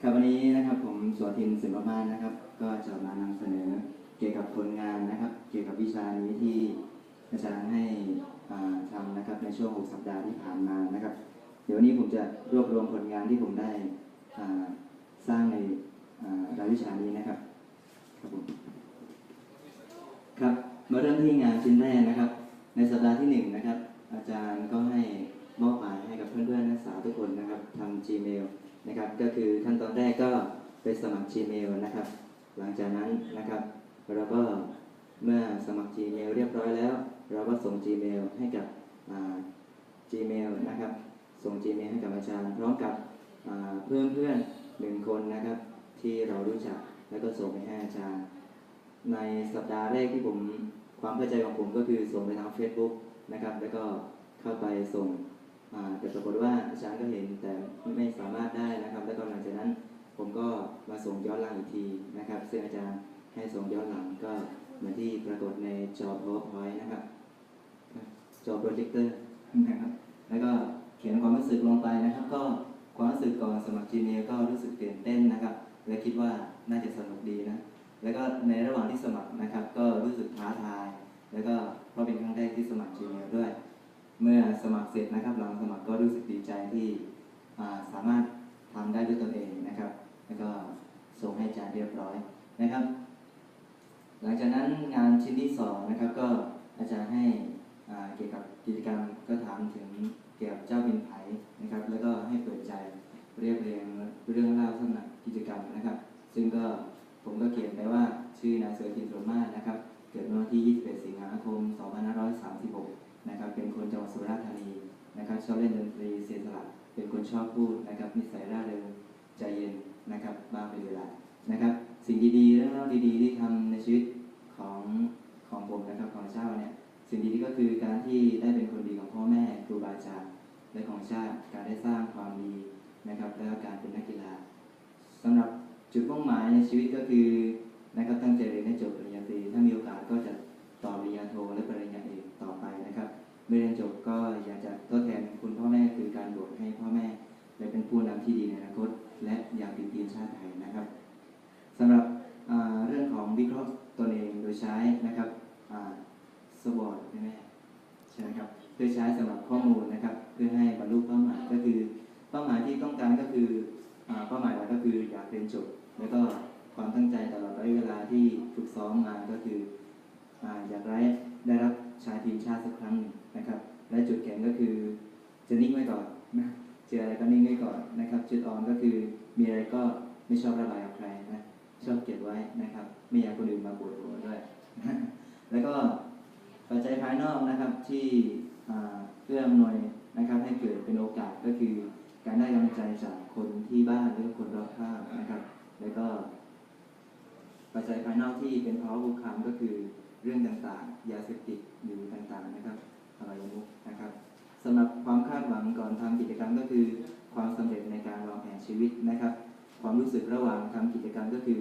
ครับวันนี้นะครับผมสวทินสิมพานนะครับ ก็จะมานำเสนอเกี่ยวกับผลงานนะครับ เกี่ยวกับวิชานี้ที่อาจารย์ให้อ่าทำนะครับในช่วง 6 สัปดาห์ที่ผ่านมานะครับ เดี๋ยววันนี้ผมจะรวบรวมผลงานที่ผมได้สร้างในรายวิชานี้นะครับครับผมครับมาเริ่มที่งานชิ้นแรกนะครับ ในสัปดาห์ที่หนึ่งนะครับอาจารย์ก็ให้มอบหมาย ทุกคนนะครับทำ Gmail นะครับ ก็คือขั้นตอนแรกก็ไปสมัคร Gmail นะครับ หลังจากนั้นนะครับ เราก็เมื่อสมัคร Gmail เรียบร้อยแล้ว เราก็ส่ง Gmail ให้กับ Gmail นะครับ ส่ง Gmail ให้กับอาจารย์พร้อมกับเพื่อนเพื่อนหนึ่งคนนะครับ ที่เรารู้จักแล้วก็ส่งไปให้อาจารย์ ในสัปดาห์แรกที่ผมความเข้าใจของผมก็คือส่งไปทาง Facebook นะครับ แล้วก็เข้าไปส่ง แต่ปรากฏว่าอาจารย์ก็เห็นแต่ไม่สามารถได้นะครับ แล้วก็หลังจากนั้นผมก็มาส่งย้อนหลังอีกทีนะครับซึ่งอาจารย์ให้ส่งย้อนหลังก็เหมือนที่ปรากฏในจอ PowerPoint นะครับ จอโปรเจคเตอร์นะครับ แล้วก็เขียนความรู้สึกลงไปนะครับ ก็ สมัครเสร็จนะครับ หลังสมัครก็รู้สึกดีใจที่สามารถทำได้ด้วยตนเองนะครับ แล้วก็ส่งให้อาจารย์เรียบร้อยนะครับ หลังจากนั้นงานชิ้นที่สองนะครับก็อาจารย์ให้เกี่ยวกับกิจกรรมก็ถามถึงเกี่ยวกับเจ้าเป็นไผ่นะครับ แล้วก็ให้เปิดใจเรียบเรียงเรื่องเล่าสำหรับกิจกรรมนะครับ ซึ่งก็ผมก็เขียนไปว่าชื่อนายเสือทินโรมานะครับ เกิดเมื่อวันที่ 21 สิงหาคม 2536 นะครับชอบเล่นดนตรีเสียสละเป็นคนชอบพูดนะครับนิสัยร่าเริงใจเย็นนะครับบ้างเป็นเวลานะครับ สิ่งดีๆเรื่องเล่าดีๆ ที่ทำในชีวิตของของผมนะครับของเจ้าเนี่ยสิ่งดีๆก็คือการที่ได้เป็นคนดีของพ่อแม่ครูบาอาจารย์และของชาติการได้สร้างความดีนะครับและก็การเป็นนักกีฬาสำหรับจุดมุ่งหมายในชีวิตก็คือนะครับตั้งใจเรียนให้จบปริญญาำที่ดีในอนาคต และอยากติดทีมชาติไทยนะครับสำหรับเรื่องของวิเคราะห์ตนเองโดยใช้นะครับสวอตใช่ไหมใช่ไหมครับโดยใช้สำหรับข้อมูลนะครับ เพื่อให้บรรลุเป้าหมายก็คือเป้าหมายที่ต้องการก็คือเป้าหมายหลักก็คืออยากเรียนจบแล้วก็ความตั้งใจตลอดระยะเวลาที่ฝึกซ้อมมาก็คืออยากได้ได้รับชายทีมชาติสักครั้งหนึ่งนะครับ และจุดแข็งก็คือจะนิ่งไว้ก่อนนะ เจออะไรก็นิ่งไว้ก่อนนะครับ จุดอ่อนก็คือมีอะไรก็ไม่ชอบระบายกับใครนะชอบเก็บไว้นะครับ ไม่อยากคนอื่นมาปวดหัวด้วย แล้วก็ปัจจัยภายนอกนะครับที่เพื่ออำนวยนะครับ ให้เกิดเป็นโอกาสก็คือ การได้กำลังใจจากคนที่บ้านหรือคนรอบข้างนะครับ แล้วก็ ปัจจัยภายนอกที่เป็นภาวะคุกคามก็คือเรื่องต่างๆ ยาเสพติดหรือต่างๆนะครับอบายมุขนะครับสำหรับความคาดหวังก่อน ชีวิตนะครับ ความรู้สึกระหว่างทำกิจกรรมก็คือ